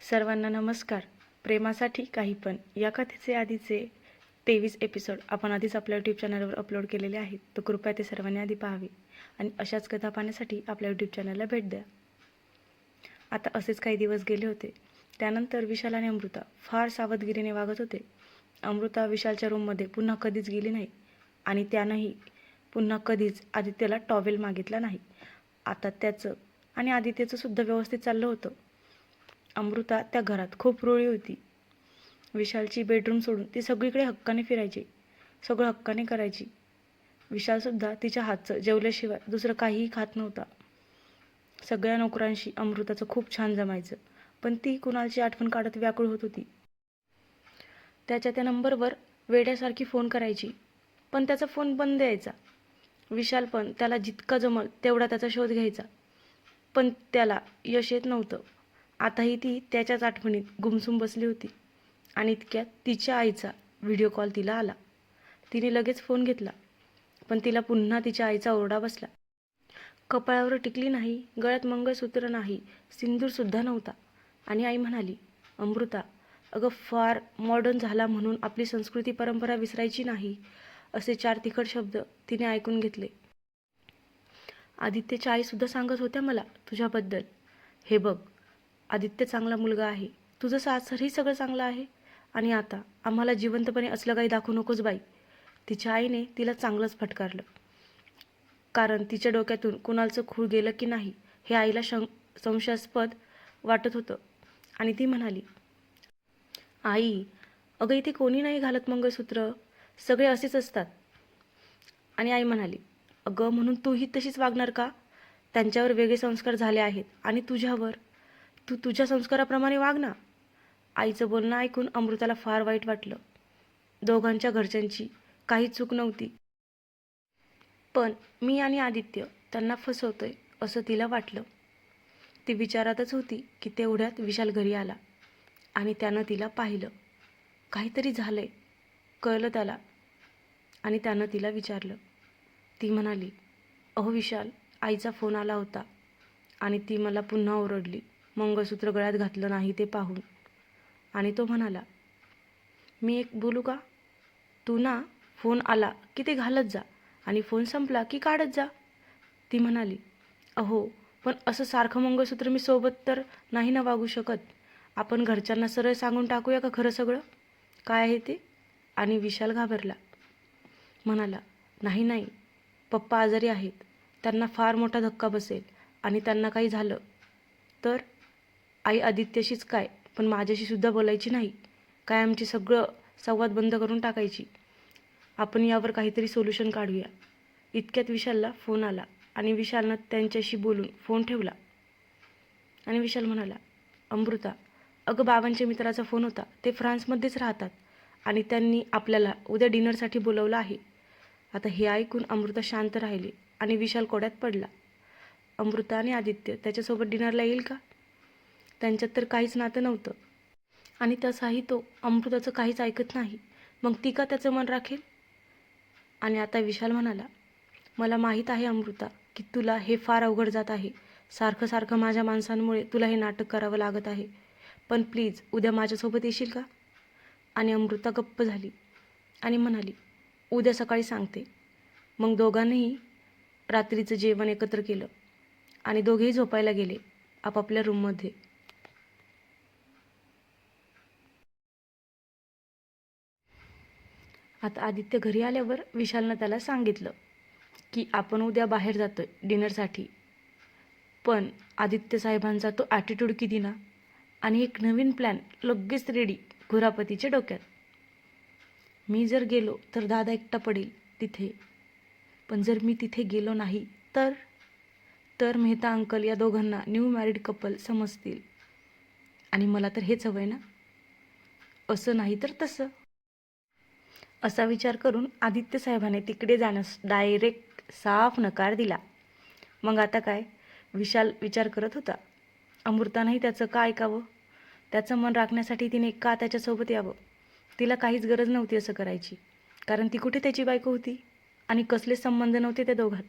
सर्वांना नमस्कार. प्रेमासाठी काही पण. या कथेचे आधीचे तेवीस एपिसोड आपण आधीच आपल्या यूट्यूब चॅनलवर अपलोड केलेले आहेत. तर कृपया ते सर्वांनी आधी पाहावे आणि अशाच कथा पाहण्यासाठी आपल्या यूट्यूब चॅनलला भेट द्या. आता असेच काही दिवस गेले होते. त्यानंतर विशाल आणि अमृता फार सावधगिरीने वागत होते. अमृता विशालच्या रूममध्ये पुन्हा कधीच गेली नाही आणि त्यानंही पुन्हा कधीच आदित्यला टॉवेल मागितला नाही. आता त्याचं आणि आदित्यचं सुद्धा व्यवस्थित चाललं होतं. अमृता त्या घरात खूप रुळी होती. विशालची बेडरूम सोडून ती सगळीकडे हक्काने फिरायची. सगळं हक्काने करायची. विशालसुद्धा तिच्या हातचं जेवल्याशिवाय दुसरं काहीही खात नव्हता. सगळ्या नोकरांशी अमृताचं खूप छान जमायचं पण ती कुणालची आठवण काढत व्याकुळ होत होती. त्याच्या त्या नंबरवर वेड्यासारखी फोन करायची पण त्याचा फोन बंद यायचा. विशाल पण त्याला जितका जमल तेवढा त्याचा शोध घ्यायचा पण त्याला यश येत नव्हतं. आताही ती त्याच्याच आठवणीत गुमसुम बसली होती. आणि इतक्यात तिच्या आईचा व्हिडिओ कॉल तिला आला. तिने लगेच फोन घेतला. पण तिला पुन्हा तिच्या आईचा ओरडा बसला. कपाळावर टिकली नाही गळ्यात मंगळसूत्र नाही सिंदूरसुद्धा नव्हता. आणि आई म्हणाली अमृता अगं फार मॉडर्न झाला म्हणून आपली संस्कृती परंपरा विसरायची नाही असे चार तिखट शब्द तिने ऐकून घेतले. आदित्यच्या आईसुद्धा सांगत होत्या मला तुझ्याबद्दल. हे बघ आदित्य चांगला मुलगा आहे. तुझं सासरही सगळं चांगलं आहे. आणि आता आम्हाला जिवंतपणे असलं काही दाखवू नकोस बाई. तिच्या आईने तिला चांगलंच फटकारलं. कारण तिच्या डोक्यातून कुणालचं खूळ गेलं की नाही हे आईला शं संशयास्पद वाटत होतं. आणि ती म्हणाली आई अगं इथे कोणी नाही घालत मंगळसूत्र. सगळे असेच असतात. आणि आई म्हणाली अगं म्हणून तूही तशीच वागणार का? त्यांच्यावर वेगळे संस्कार झाले आहेत. आणि तुझ्यावर तू तुझ्या संस्काराप्रमाणे वाग ना. आईचं बोलणं ऐकून अमृताला फार वाईट वाटलं. दोघांच्या घरच्यांची काही चूक नव्हती. पण मी आणि आदित्य त्यांना फसवतोय असं तिला वाटलं. ती विचारातच होती की तेवढ्यात विशाल घरी आला आणि त्यानं तिला पाहिलं. काहीतरी झालंय कळलं त्याला. आणि त्यानं तिला विचारलं. ती म्हणाली अहो विशाल आईचा फोन आला होता आणि ती मला पुन्हा ओरडली. मंगळसूत्र गळ्यात घातलं नाही ते पाहून. आणि तो म्हणाला मी एक बोलू का? तू ना फोन आला की ते घालत जा आणि फोन संपला की काढत जा. ती म्हणाली अहो पण असं सारखं मंगळसूत्र मी सोबत तर नाही ना वागू शकत. आपण घरच्यांना सरळ सांगून टाकूया का खरं सगळं? काय आहे ते? आणि विशाल घाबरला. म्हणाला नाही नाही. पप्पा आजारी आहेत. त्यांना फार मोठा धक्का बसेल आणि त्यांना काही झालं तर? आई आदित्यशीच काय? पण माझ्याशी सुद्धा बोलायची नाही. काय आमची सगळं संवाद बंद करून टाकायची? आपण यावर काहीतरी सोल्युशन काढूया. इतक्यात विशालला फोन आला आणि विशालनं त्यांच्याशी बोलून फोन ठेवला. आणि विशाल म्हणाला अमृता अगं बाबांच्या मित्राचा फोन होता. ते फ्रान्समध्येच राहतात आणि त्यांनी आपल्याला उद्या डिनरसाठी बोलवलं आहे. आता हे ऐकून अमृता शांत राहिली आणि विशाल कोड्यात पडला. अमृता आणि आदित्य त्याच्यासोबत डिनरला येईल का? त्यांच्यात तर काहीच नातं नव्हतं. आणि तसाही तो अमृताचं काहीच ऐकत नाही. मग ती का त्याचं मन राखेल? आणि आता विशाल म्हणाला मला माहीत आहे अमृता की तुला हे फार अवघड जात आहे. सारखं सारखं माझ्या माणसांमुळे तुला हे नाटक करावं लागत आहे. पण प्लीज उद्या माझ्यासोबत येशील का? आणि अमृता गप्प झाली आणि म्हणाली उद्या सकाळी सांगते. मग दोघांनीही रात्रीचं जेवण एकत्र केलं आणि दोघेही झोपायला गेले आपापल्या रूममध्ये आता आदित्य घरी आल्यावर विशालनं त्याला सांगितलं की आपण उद्या बाहेर जातो आहे डिनरसाठी. पण आदित्य साहेबांचा तो ॲटिट्यूड किती ना? आणि एक नवीन प्लॅन लगेच रेडी घुरापतीच्या डोक्यात. मी जर गेलो तर दादा एकटा पडेल तिथे. पण जर मी तिथे गेलो नाही तर? तर मेहता अंकल या दोघांना न्यू मॅरिड कपल समजतील. आणि मला तर हेच हवं आहे ना? असं नाही तर तसं. असा विचार करून आदित्य साहेबाने तिकडे जाण्यास डायरेक्ट साफ नकार दिला. मग आता काय? विशाल विचार करत होता. अमृतानंही त्याचं का ऐकावं? त्याचं मन राखण्यासाठी तिने का त्याच्यासोबत यावं? तिला काहीच गरज नव्हती असं करायची. कारण ती कुठे त्याची बायको होती? आणि कसले संबंध नव्हते त्या दोघात?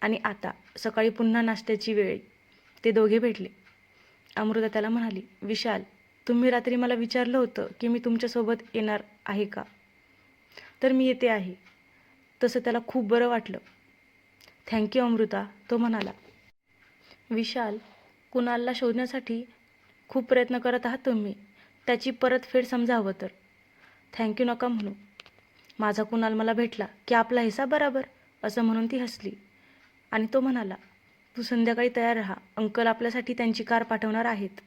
आणि आता सकाळी पुन्हा नाश्त्याची वेळ. ते दोघे भेटले. अमृता त्याला म्हणाली विशाल तुम्ही रात्री मला विचारलं होतं की मी तुमच्यासोबत येणार आहे का? तर मी येते आहे. तसं त्याला खूप बरं वाटलं. थँक्यू अमृता तो म्हणाला. विशाल कुणालला शोधण्यासाठी खूप प्रयत्न करत आहात तुम्ही? त्याची परतफेड समजा हवं तर. थँक्यू नका म्हणू. माझा कुणाल मला भेटला की आपला हिस्सा बराबर असं म्हणून ती हसली. आणि तो म्हणाला तू संध्याकाळी तयार राहा. अंकल आपल्यासाठी त्यांची कार पाठवणार आहेत.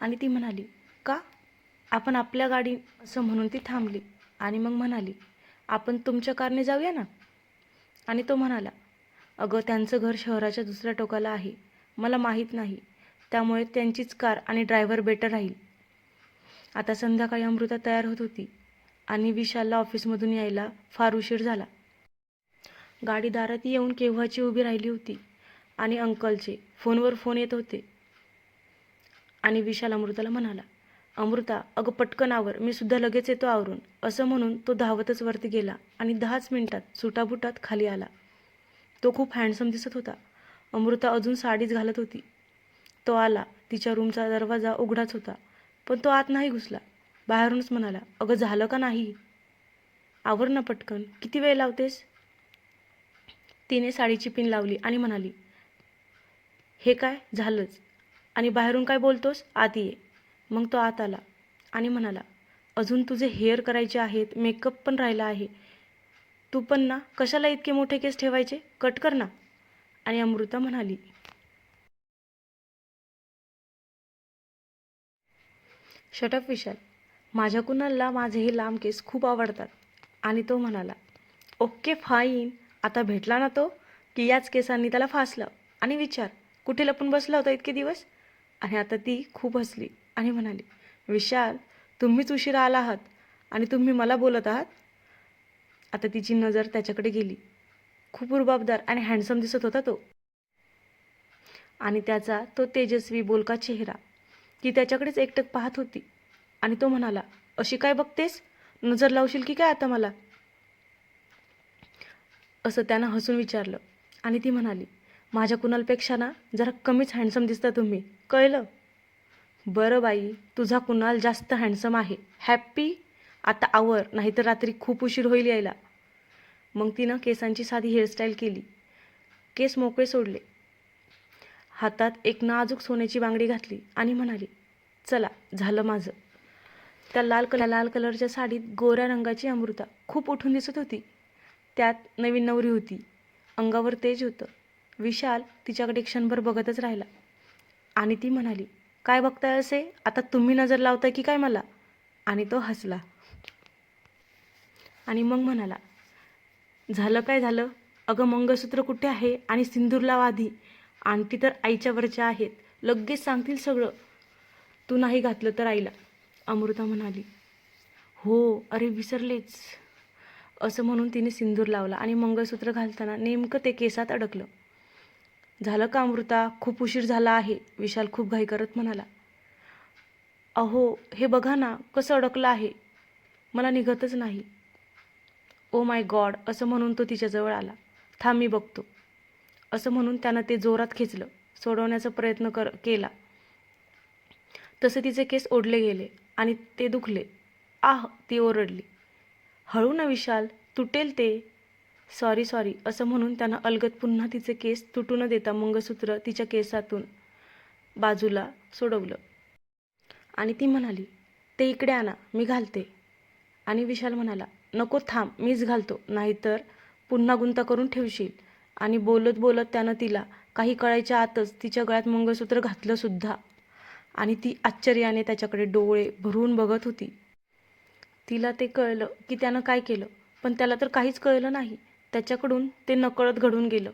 आणि ती म्हणाली का? आपण आपल्या गाडी असं म्हणून ती थांबली आणि मग म्हणाली आपण तुमच्या कारने जाऊया ना? आणि तो म्हणाला अगं त्यांचं घर शहराच्या दुसऱ्या टोकाला आहे. मला माहीत नाही. त्यामुळे त्यांचीच कार आणि ड्रायव्हर बेटर राहील. आता संध्याकाळी अमृता तयार होत होती आणि विशालला ऑफिसमधून यायला फार उशीर झाला. गाडी दारात येऊन केव्हाची उभी राहिली होती आणि अंकलचे फोनवर फोन येत होते. आणि विशाल अमृताला म्हणाला अमृता अगं पटकन आवर मी सुद्धा लगेच येतो आवरून. असं म्हणून तो धावतच वरती गेला आणि दहाच मिनिटात सुटाबुटात खाली आला. तो खूप हँडसम दिसत होता. अमृता अजून साडीच घालत होती. तो आला. तिच्या रूमचा दरवाजा उघडाच होता. पण तो आत नाही घुसला. बाहेरूनच म्हणाला अगं झालं का नाही? आवर ना पटकन. किती वेळ लावतेस? तिने साडीची पिन लावली आणि म्हणाली हे काय? झालंच. आणि बाहेरून काय बोलतोस? आत ये. मग तो आत आला आणि म्हणाला अजून तुझे हेअर करायचे आहेत मेकअप पण राहिला आहे. तू पण ना कशाला इतके मोठे केस ठेवायचे? कट कर ना. आणि अमृता म्हणाली शटअप विशाल. माझ्या कुणाला माझे हे लांब केस खूप आवडतात. आणि तो म्हणाला ओके फाईन आता भेटला ना तो की याच केसांनी त्याला फासलं. आणि विचार कुठे लपून बसला होता इतके दिवस? आणि आता ती खूप हसली. आणि म्हणाली विशाल तुम्हीच उशिरा आला आहात आणि तुम्ही मला बोलत आहात? आता तिची नजर त्याच्याकडे गेली. खूप रुबाबदार आणि हँडसम दिसत होता तो. आणि त्याचा तो तेजस्वी बोलका चेहरा ती त्याच्याकडेच एकटक पाहत होती. आणि तो म्हणाला अशी काय बघतेस? नजर लावशील की काय आता मला? असं त्यानं हसून विचारलं. आणि ती म्हणाली माझ्या कुणालपेक्षा ना जरा कमीच हँडसम दिसता तुम्ही. कळलं? बरं बाई तुझा कुणाल जास्त हँडसम आहे. हॅप्पी आता आवर नाहीतर रात्री खूप उशीर होईल यायला. मग तिनं केसांची साधी हेअरस्टाईल केली. केस मोकळे सोडले. हातात एक नाजूक सोन्याची बांगडी घातली आणि म्हणाली चला झालं माझं. त्या लाल कलर लाल कलरच्या साडीत गोऱ्या रंगाची अमृता खूप उठून दिसत होती. त्यात नवीन नवरी होती. अंगावर तेज होतं. विशाल तिच्याकडे क्षणभर बघतच राहिला. आणि ती म्हणाली काय बघताय असे? आता तुम्ही नजर लावताय की काय मला? आणि तो हसला. आणि मग म्हणाला झालं काय झालं? अगं मंगळसूत्र कुठे आहे? आणि सिंदूर लाव आधी. आणटी तर आईच्या वरच्या आहेत. लगेच सांगतील सगळं. तू नाही घातलं तर आईला अमृता म्हणाली. हो अरे विसरलेच. असं म्हणून तिने सिंदूर लावला आणि मंगळसूत्र घालताना नेमकं ते केसात अडकलं. झालं का अमृता? खूप उशीर झाला आहे विशाल खूप घाई करत म्हणाला. अहो हे बघा ना कसं अडकलं आहे. मला निघतच नाही. ओ माय गॉड असं म्हणून तो तिच्याजवळ आला. थांब मी बघतो. असं म्हणून त्यानं ते जोरात खेचलं सोडवण्याचा प्रयत्न कर केला. तसे तिचे केस ओढले गेले आणि ते दुखले. आह ती ओरडली. हळू ना विशाल तुटेल ते. सॉरी सॉरी असं म्हणून त्यानं अलगत पुन्हा तिचे केस तुटू न देता मंगळसूत्र तिच्या केसातून बाजूला सोडवलं. आणि ती म्हणाली ते इकडे आणा मी घालते. आणि विशाल म्हणाला नको थांब मीच घालतो. नाहीतर पुन्हा गुंता करून ठेवशील. आणि बोलत बोलत त्यानं तिला काही कळायच्या आतच तिच्या गळ्यात मंगळसूत्र घातलंसुद्धा आणि ती आश्चर्याने त्याच्याकडे डोळे भरून बघत होती. तिला ते कळलं की त्यानं काय केलं पण त्याला तर काहीच कळलं नाही. त्याच्याकडून ते नकळत घडून गेलं.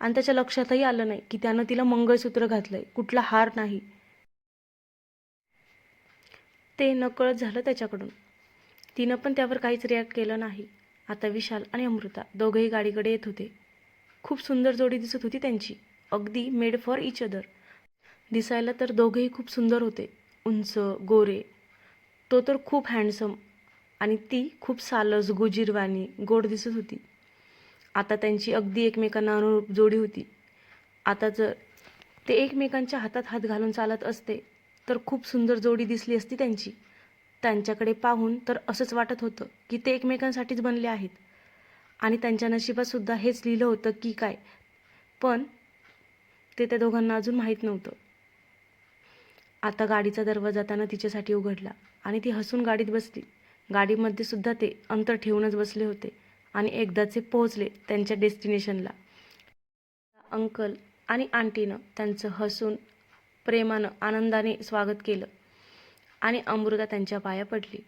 आणि त्याच्या लक्षातही आलं नाही की त्यानं तिला मंगळसूत्र घातलंय. कुठला हार नाही. ते नकळत झालं त्याच्याकडून. तिनं पण त्यावर काहीच रिॲक्ट केलं नाही. आता विशाल आणि अमृता दोघंही गाडीकडे येत होते. खूप सुंदर जोडी दिसत होती त्यांची. अगदी मेड फॉर इच अदर दिसायला तर दोघेही खूप सुंदर होते. उंच गोरे. तो तर खूप हँडसम आणि ती खूप सालस गुजीरवाणी गोड दिसत होती. आता त्यांची अगदी एकमेकांना अनुरूप जोडी होती. आता जर ते एकमेकांच्या हातात हात घालून चालत असते तर खूप सुंदर जोडी दिसली असती त्यांची. त्यांच्याकडे पाहून तर असंच वाटत होतं की ते एकमेकांसाठीच बनले आहेत. आणि त्यांच्या नशिबातसुद्धा हेच लिहिलं होतं की काय. पण ते त्या दोघांना अजून माहीत नव्हतं. आता गाडीचा दरवाजा त्यानं तिच्यासाठी उघडला आणि ती हसून गाडीत बसली. गाडीमध्ये सुद्धा ते अंतर ठेवूनच बसले होते. आणि एकदाचे पोहोचले त्यांच्या डेस्टिनेशनला. अंकल आणि आंटीनं त्यांचं हसून प्रेमानं आनंदाने स्वागत केलं आणि अमृता त्यांच्या पाया पडली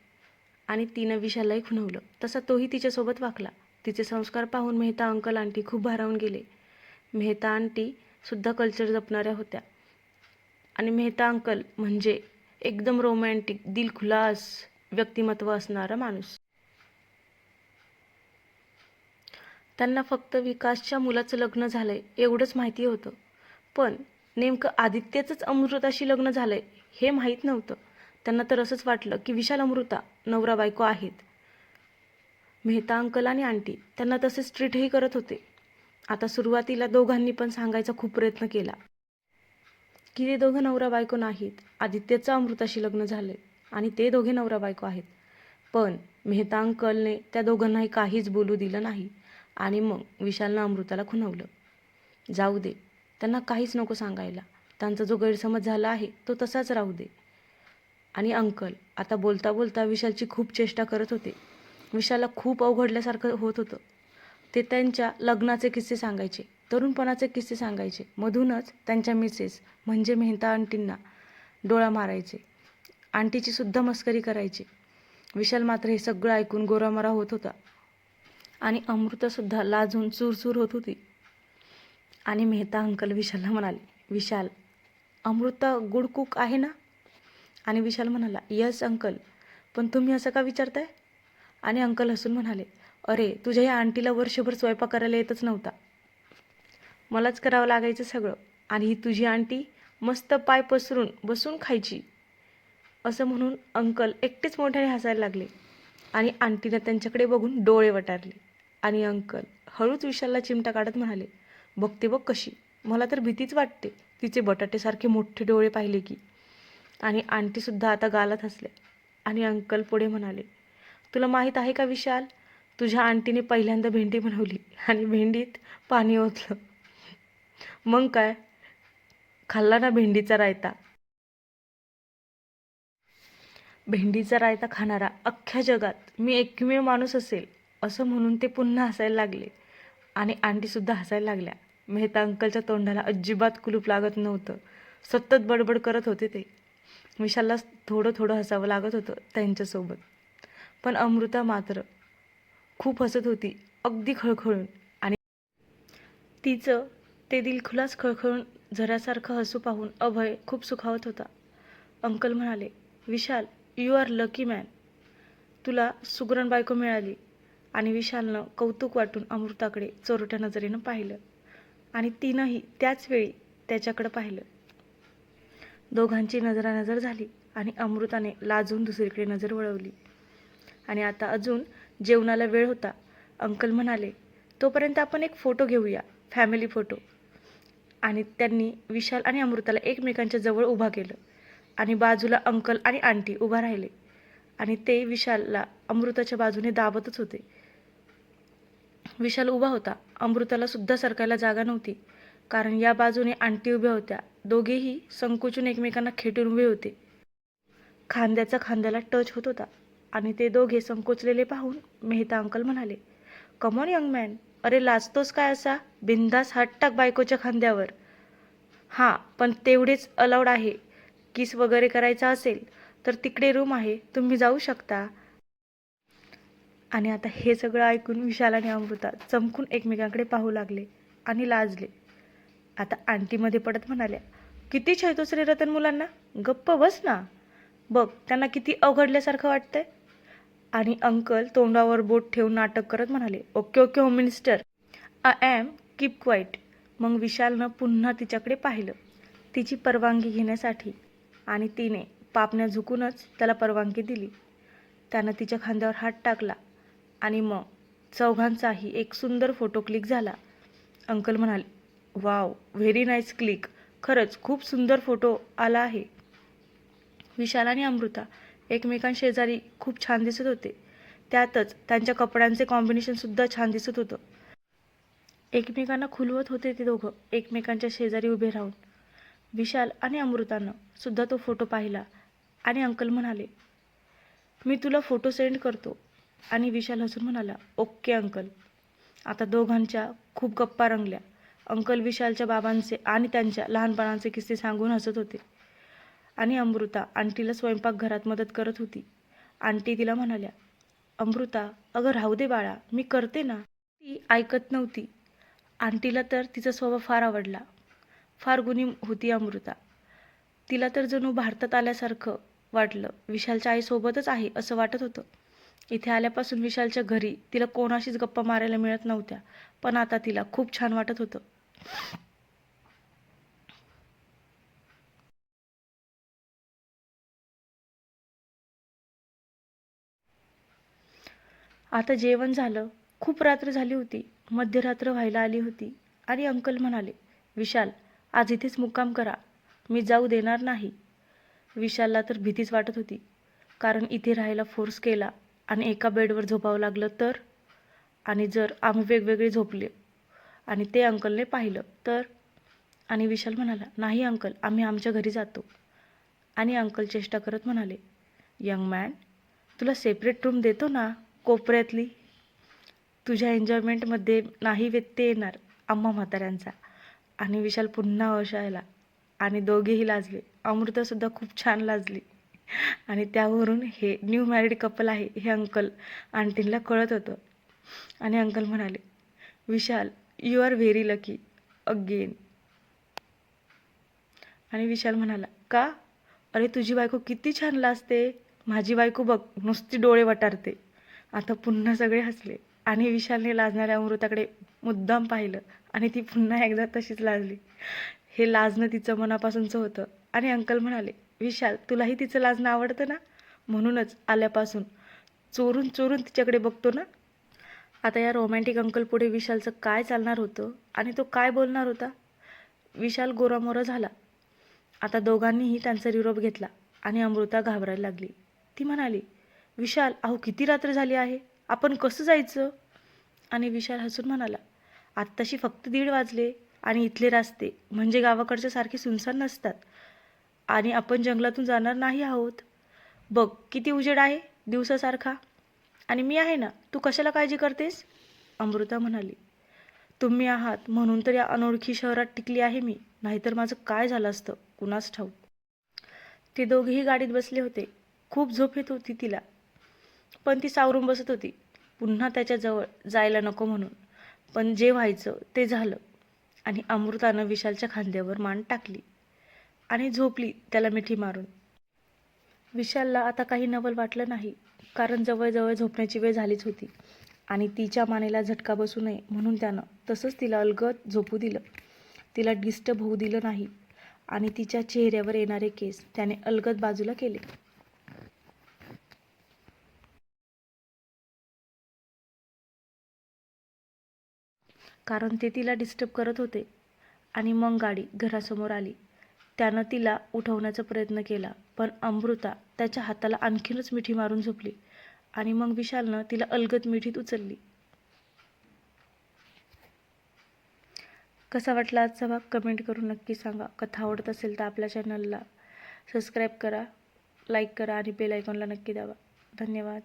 आणि तिनं विशालाही खुणवलं. तसा तोही तिच्यासोबत वाकला. तिचे संस्कार पाहून मेहता अंकल आंटी खूप भारावून गेले. मेहता आंटी सुद्धा कल्चर जपणाऱ्या होत्या आणि मेहता अंकल म्हणजे एकदम रोमॅन्टिक दिलखुलास व्यक्तिमत्व असणारा माणूस. त्यांना फक्त विकासच्या मुलाचं लग्न झालंय एवढंच माहिती होतं. पण नेमकं आदित्यचंच अमृताशी लग्न झालंय हे माहीत नव्हतं. त्यांना तर असंच वाटलं की विशाल अमृता नवरा बायको आहेत. मेहता अंकल आणि आंटी त्यांना तसेच ट्रीटही करत होते. आता सुरुवातीला दोघांनी पण सांगायचा खूप प्रयत्न केला. की ते दोघं नवरा बायको नाहीत आदित्यचं अमृताशी लग्न झालंय आणि ते दोघे नवरा बायको आहेत. पण मेहता अंकलने त्या दोघांनाही काहीच बोलू दिलं नाही. आणि मग विशालनं अमृताला खुणावलं. जाऊ दे त्यांना काहीच नको सांगायला. त्यांचा जो गैरसमज झाला आहे तो तसाच राहू दे. आणि अंकल आता बोलता बोलता विशालची खूप चेष्टा करत होते. विशालला खूप अवघडल्यासारखं होत होतं. ते त्यांच्या लग्नाचे किस्से सांगायचे तरुणपणाचे किस्से सांगायचे. मधूनच त्यांच्या मिसेस म्हणजे मेहता आंटींना डोळा मारायचे. आंटीची सुद्धा मस्करी करायचे. विशाल मात्र हे सगळं ऐकून गोरामारा होत होता. आणि अमृतासुद्धा लाजून चूरचूर होत होती. आणि मेहता अंकल विशालला म्हणाले विशाल अमृता गुड कुक आहे ना? आणि विशाल म्हणाला यस अंकल पण तुम्ही असं का विचारताय? आणि अंकल हसून म्हणाले अरे तुझ्या या आंटीला वर्षभर स्वयंपाक करायला येतच नव्हता. मलाच करावं लागायचं सगळं. आणि ही तुझी आंटी मस्त पाय पसरून बसून खायची. असं म्हणून अंकल एकटेच मोठ्याने हसायला लागले. आणि आंटीनं त्यांच्याकडे बघून डोळे वटारले. आणि अंकल हळूच विशालला चिमटा काढत म्हणाले बघते बघ कशी. मला तर भीतीच वाटते. तिचे बटाटेसारखे मोठे डोळे पाहिले की. आणि आंटीसुद्धा आता गालात हसले. आणि अंकल पुढे म्हणाले तुला माहीत आहे का विशाल? तुझ्या आंटीने पहिल्यांदा भेंडी बनवली आणि भेंडीत पाणी ओतलं. मग काय? खाल्ला ना भेंडीचा रायता. भेंडीचा रायता खाणारा अख्ख्या जगात मी एकमेव माणूस असेल असं म्हणून ते पुन्हा हसायला लागले. आणि आंटीसुद्धा हसायला लागल्या. मेहता अंकलच्या तोंडाला अजिबात कुलूप लागत नव्हतं. सतत बडबड करत होते ते. विशालला थोडं थोडं हसावं लागत होतं त्यांच्यासोबत. पण अमृता मात्र खूप हसत होती अगदी खळखळून. आणि तिचं ते दिलखुलास खळखळून झऱ्यासारखं हसू पाहून अभय खूप सुखावत होता. अंकल म्हणाले Vishal you are lucky man तुला सुगरण बायको मिळाली. आणि विशालनं कौतुक वाटून अमृताकडे चोरट्या नजरेनं पाहिलं. आणि तिनंही त्याच वेळी त्याच्याकडं पाहिलं. दोघांची नजरानजर झाली आणि अमृताने लाजून दुसरीकडे नजर वळवली. आणि आता अजून जेवणाला वेळ होता. अंकल म्हणाले तोपर्यंत आपण एक फोटो घेऊया फॅमिली फोटो. आणि त्यांनी विशाल आणि अमृताला एकमेकांच्या जवळ उभा केलं. आणि बाजूला अंकल आणि आंटी उभा राहिले. आणि ते विशालला अमृताच्या बाजूने दाबतच होते. विशाल उभा होता. अमृताला सुद्धा सरकायला जागा नव्हती. कारण या बाजूने आंटी उभ्या होत्या. दोघेही संकोचून एकमेकांना खेटून उभे होते. खांद्याचा खांद्याला टच होत होता. आणि ते दोघे संकोचलेले पाहून मेहता अंकल म्हणाले कमॉन यंग मॅन अरे लाजतोस काय असा? बिंदास हात टाक बायकोच्या खांद्यावर. हां पण तेवढेच अलाउड आहे. किस वगैरे करायचा असेल तर तिकडे रूम आहे. तुम्ही जाऊ शकता. आणि आता हे सगळं ऐकून विशाल आणि अमृता चमकून एकमेकांकडे पाहू लागले आणि लाजले. आता आंटीमध्ये पडत म्हणाल्या किती छळतोस रे रतन मुलांना? गप्प बस ना. बघ त्यांना किती अवघडल्यासारखं वाटतंय. आणि अंकल तोंडावर बोट ठेवून नाटक करत म्हणाले okay okay home minister. I am keep quiet मग विशालनं पुन्हा तिच्याकडे पाहिलं. तिची परवानगी घेण्यासाठी आणि तिने पापण्या झुकूनच त्याला परवानगी दिली. त्यानं तिच्या खांद्यावर हात टाकला आणि मग चौघांचाही एक सुंदर फोटो क्लिक झाला. अंकल म्हणाले वाव व्हेरी नाईस क्लिक खरंच खूप सुंदर फोटो आला आहे. विशाल आणि अमृता एकमेकांशेजारी खूप छान दिसत होते. त्यातच त्यांच्या कपड्यांचे कॉम्बिनेशनसुद्धा छान दिसत होतं. एकमेकांना खुलवत होते ते दोघं एकमेकांच्या शेजारी उभे राहून. विशाल आणि अमृतानं सुद्धा तो फोटो पाहिला आणि अंकल म्हणाले मी तुला फोटो सेंड करतो. आणि विशाल हसून म्हणाला ओके अंकल. आता दोघांच्या खूप गप्पा रंगल्या. अंकल विशालच्या बाबांचे आणि त्यांच्या लहानपणाचे किस्से सांगून हसत होते. आणि अमृता आंटीला स्वयंपाकघरात मदत करत होती. आंटी तिला म्हणाल्या अमृता अगं राहू दे बाळा मी करते ना. ती ऐकत नव्हती. आंटीला तर तिचा स्वभाव फार आवडला. फार गुणी होती अमृता. तिला तर जणू भारतात आल्यासारखं वाटलं. विशालच्या आईसोबतच आहे असं वाटत होतं. इथे आल्यापासून विशालच्या घरी तिला कोणाशीच गप्पा मारायला मिळत नव्हत्या पण आता तिला खूप छान वाटत होतं. आता जेवण झालं खूप रात्र झाली होती मध्यरात्र व्हायला आली होती आणि अंकल म्हणाले विशाल आज इथेच मुक्काम करा मी जाऊ देणार नाही. विशालला तर भीतीच वाटत होती कारण इथे राहायला फोर्स केला आणि एका बेडवर झोपावं लागलं तर? आणि जर आम्ही वेगवेगळे झोपले आणि ते अंकलने पाहिलं तर? आणि विशाल म्हणाला नाही अंकल आम्ही आमच्या घरी जातो. आणि अंकल चेष्टा करत म्हणाले यंग मॅन तुला सेपरेट रूम देतो ना कोपऱ्यातली? तुझ्या एन्जॉयमेंटमध्ये नाही व्यत्यय येणार आम्हा म्हाताऱ्यांचा. आणि विशाल पुन्हा ओशायला आणि दोघेही लाजले. अमृतासुद्धा खूप छान लाजली. आणि त्यावरून हे न्यू मॅरिड कपल आहे हे अंकल आंटींना कळत होतं. आणि अंकल म्हणाले Vishal you are very lucky again आणि विशाल म्हणाला का? अरे तुझी बायको किती छान लाजते. माझी बायको बघ नुसती डोळे वटारते. आता पुन्हा सगळे हसले. आणि विशालने लाजणाऱ्या अमृताकडे मुद्दाम पाहिलं आणि ती पुन्हा एकदा तशीच लाजली. हे लाजणं तिचं मनापासूनचं होतं. आणि अंकल म्हणाले विशाल तुलाही तिचं लाजणं आवडतं ना? म्हणूनच आल्यापासून चोरून चोरून तिच्याकडे बघतो ना? आता या रोमॅन्टिक अंकल पुढे विशालचं काय चालणार होतं आणि तो काय बोलणार होता? विशाल गोरामोरा झाला. आता दोघांनीही त्यांचा निरोप घेतला आणि अमृता घाबरायला लागली. ती म्हणाली विशाल अहो किती रात्र झाली आहे? आपण कसं जायचं? आणि विशाल हसून म्हणाला आत्ताशी फक्त दीड वाजले आणि इथले रस्ते म्हणजे गावाकडच्या सारखे सुनसान नसतात. आणि आपण जंगलातून जाणार नाही आहोत. बघ किती उजेड आहे दिवसासारखा. आणि मी आहे ना तू कशाला काळजी करतेस? अमृता म्हणाली. तुम्ही आहात म्हणून तर या अनोळखी शहरात टिकली आहे मी नाहीतर माझं काय झालं असतं? कुणाच ठाऊक. ते दोघेही गाडीत बसले होते. खूप झोप येत होती तिला. पण ती सावरून बसत होती. पुन्हा त्याच्याजवळ जायला नको म्हणून. पण जे व्हायचं ते झालं. आणि अमृतानं विशालच्या खांद्यावर मान टाकली. आणि झोपली त्याला मिठी मारून. विशालला आता काही नवल वाटलं नाही कारण जवळजवळ झोपण्याची वेळ झालीच होती आणि तिच्या मानेला झटका बसू नये म्हणून त्यानं तसंच तिला अलगद झोपू दिलं. तिला डिस्टर्ब होऊ दिलं नाही आणि तिच्या चेहऱ्यावर येणारे केस त्याने अलगद बाजूला केले. कारण ते तिला डिस्टर्ब करत होते आणि मग गाडी घरासमोर आली. त्यानं तिला उठवण्याचा प्रयत्न केला पण अमृता त्याच्या हाताला आणखीनच मिठी मारून झोपली आणि मग विशालनं तिला अलगद मिठीत उचलली. कसा वाटला आजचा भाग कमेंट करून नक्की सांगा. कथा आवडत असेल तर आपल्या चॅनलला सबस्क्राईब करा लाईक करा आणि बेल आयकॉनला नक्की दाबा. धन्यवाद.